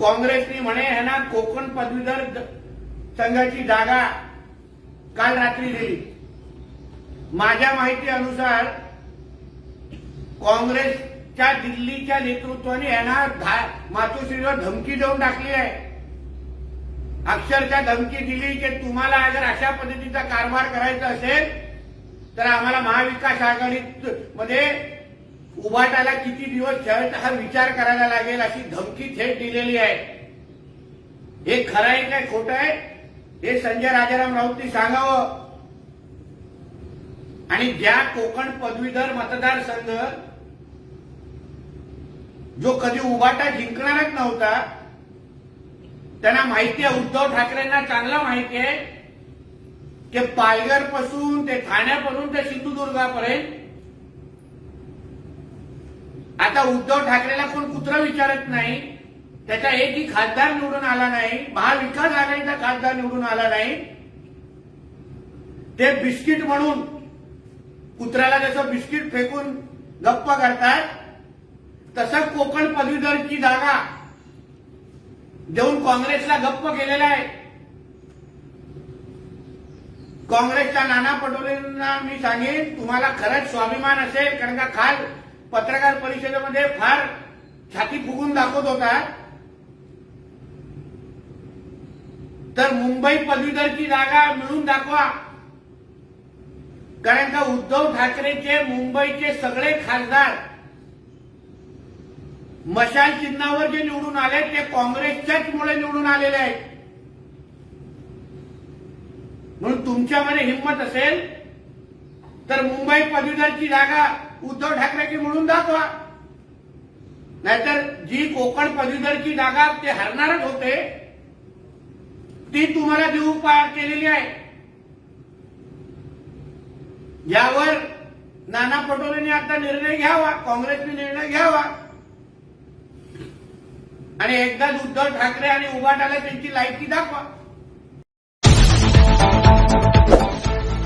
काँग्रेसनी म्हणे यांना कोकण पदवीधर संघाची जागा काल रात्री दिली. माझ्या माहिती अनुसार काँग्रेसच्या दिल्लीच्या नेतृत्वाने यांना मातोश्रीवर धमकी देऊन टाकली आहे. अक्षरशः धमकी दिली की तुम्हाला अगर अशा पद्धतीचा कारभार करायचा असेल तर आम्हाला महाविकास आघाडीत मध्ये उभाटाला किती दिवस ठेवायचा हा विचार करायला लागेल अशी धमकी थेट दिलेली आहे. हे खरं आहे काय खोटं आहे? हे संजय राजाराम राऊतनी सांगावं. आणि ज्या कोकण पदवीधर मतदारसंघ जो कधी उभाटा जिंकणारच नव्हता त्यांना माहिती आहे उद्धव ठाकरेंना चांगला माहिती आहे की पालघरपासून ते ठाण्यापासून ते सिंधुदुर्गापर्यंत आता उद्धव ठाकरेला कोण कुत्रा विचारत नाही? त्याचा एकही खासदार निवडून आला नाही महाविकास आघाडीचा खासदार निवडून आला नाही. ते बिस्किट म्हणून कुत्र्याला जसं बिस्किट फेकून गप्प करतात तसं कोकण पदवीधरची जागा देऊन काँग्रेसला गप्प केलेला आहे. काँग्रेसच्या नाना पटोलेंना मी सांगेन तुम्हाला खरंच स्वाभिमान असेल कारण का काल पत्रकार परिषदेमध्ये फार छाती फुगून दाखवत होता. तर मुंबई पदवीधरची जागा मिळून दाखवा. कारण का उद्धव ठाकरेचे मुंबईचे सगळे खासदार मशाल चिन्हावर जे निवडून आले ते काँग्रेसच्याच मुळे निवडून आलेले आहेत. म्हणून तुमच्यामध्ये हिंमत असेल तर मुंबई पदवीधरची जागा उद्धव ठाकरेची म्हणून दाखवा. नाहीतर जी कोकण पदवीधरची जागा ते हरणारच होते ती तुम्हाला देऊ केलेली आहे. यावर नाना पटोलेंनी आता निर्णय घ्यावा काँग्रेसने निर्णय घ्यावा. आणि एकदाच उद्धव ठाकरे आणि उभाटाला त्यांची लायकी दाखवा.